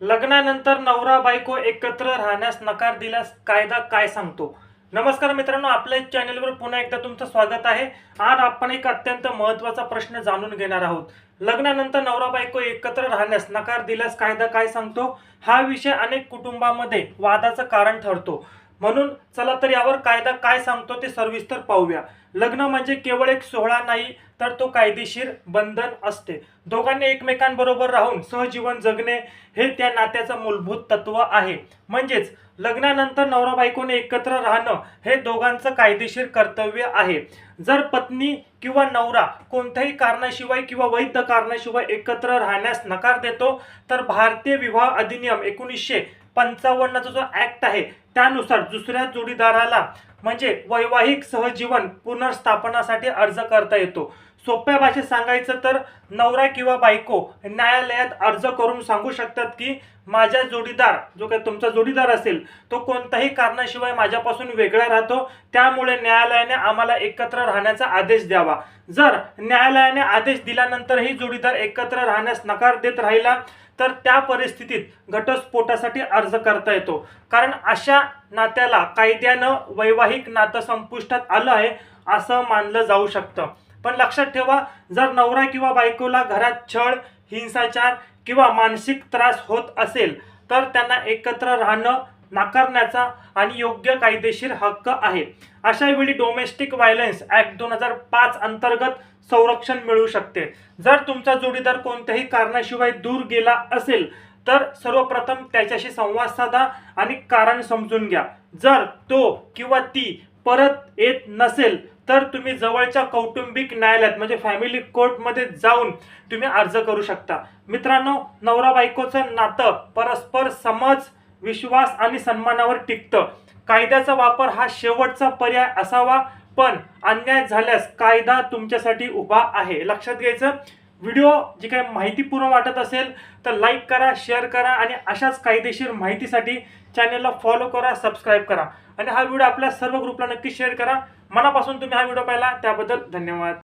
लग्नानंतर नवरा बायको एकत्र राहण्यास नकार दिल्यास कायदा काय सांगतो? नमस्कार मित्रांनो आपल्या चॅनेलवर पुन्हा एकदा तुमचं स्वागत आहे. आज आपण एक अत्यंत महत्त्वाचा प्रश्न जाणून घेणार आहोत. लग्नानंतर नवरा बायको एकत्र राहण्यास नकार दिल्यास कायदा काय सांगतो? हा विषय अनेक कुटुंबामध्ये वादाचं कारण ठरतो. म्हणून चला तर यावर कायदा काय सांगतो ते सविस्तर पाहूया. लग्न म्हणजे केवळ एक सोहळा नाही तर तो कायदेशीर बंधन असते. दोघांनी एकमेकांबरोबर राहून सहजीवन जगणे हे त्या नात्याचं मूलभूत तत्व आहे. म्हणजेच लग्नानंतर नवरा बायकोने एकत्र राहणं हे दोघांचं कायदेशीर कर्तव्य आहे. जर पत्नी किंवा नवरा कोणत्याही कारणाशिवाय किंवा वैध कारणाशिवाय एकत्र राहण्यास नकार देतो तर भारतीय विवाह अधिनियम एकोणीसशे पंचावन्नचा जो ऍक्ट आहे त्यानुसार दुसऱ्या जोडीदाराला म्हणजे वैवाहिक सहजीवन पुनर्स्थापनासाठी अर्ज करता येतो. सोप्या भाषेत सांगायचं तर नवरा किंवा बायको न्यायालयात अर्ज करून सांगू शकतात की माझ्या जोडीदार जो काही तुमचा जोडीदार असेल तो कोणत्याही कारणाशिवाय माझ्यापासून वेगळा राहतो. त्यामुळे न्यायालयाने आम्हाला एकत्र राहण्याचा आदेश द्यावा. जर न्यायालयाने आदेश दिल्यानंतरही जोडीदार एकत्र राहण्यास नकार देत राहिला तर त्या परिस्थितीत घटस्फोटासाठी अर्ज करता येतो. कारण अशा नात्याला कायद्यानं वैवाहिक नातं संपुष्टात आलं आहे असं मानलं जाऊ शकतं. पण लक्षात ठेवा जर नवरा किंवा बायकोला घरात छळ हिंसाचार किंवा मानसिक त्रास होत असेल तर त्यांना एकत्र राहणं नाकारण्याचा आणि योग्य कायदेशीर हक्क आहे. अशा वेळी डोमेस्टिक व्हायलन्स ॲक्ट दोन हजार पाच अंतर्गत संरक्षण मिळू शकते. जर तुमचा जोडीदार कोणत्याही कारणाशिवाय दूर गेला असेल तर सर्वप्रथम त्याच्याशी संवाद साधा आणि कारण समजून घ्या. जर तो किंवा ती परत येत नसेल तर तुम्ही जवळच्या कौटुंबिक न्यायालयात म्हणजे फॅमिली कोर्टमध्ये जाऊन तुम्ही अर्ज करू शकता. मित्रांनो नवरा बायकोचं नातं परस्पर समज विश्वास आणि सन्मानावर टिकतं. कायद्याचा वापर हा शेवटचा पर्याय असावा पण अन्याय झाल्यास कायदा तुमच्यासाठी उभा आहे. लक्षात घ्यायचं? व्हिडिओ जी काही माहितीपूर्ण वाटत असेल तर लाईक करा शेअर करा आणि अशाच कायदेशीर माहितीसाठी चॅनलला फॉलो करा सबस्क्राईब करा. आणि हा व्हिडिओ आपल्या सर्व ग्रुपला नक्की शेअर करा. मनापासून तुम्ही हा व्हिडिओ पाहिला त्याबद्दल धन्यवाद.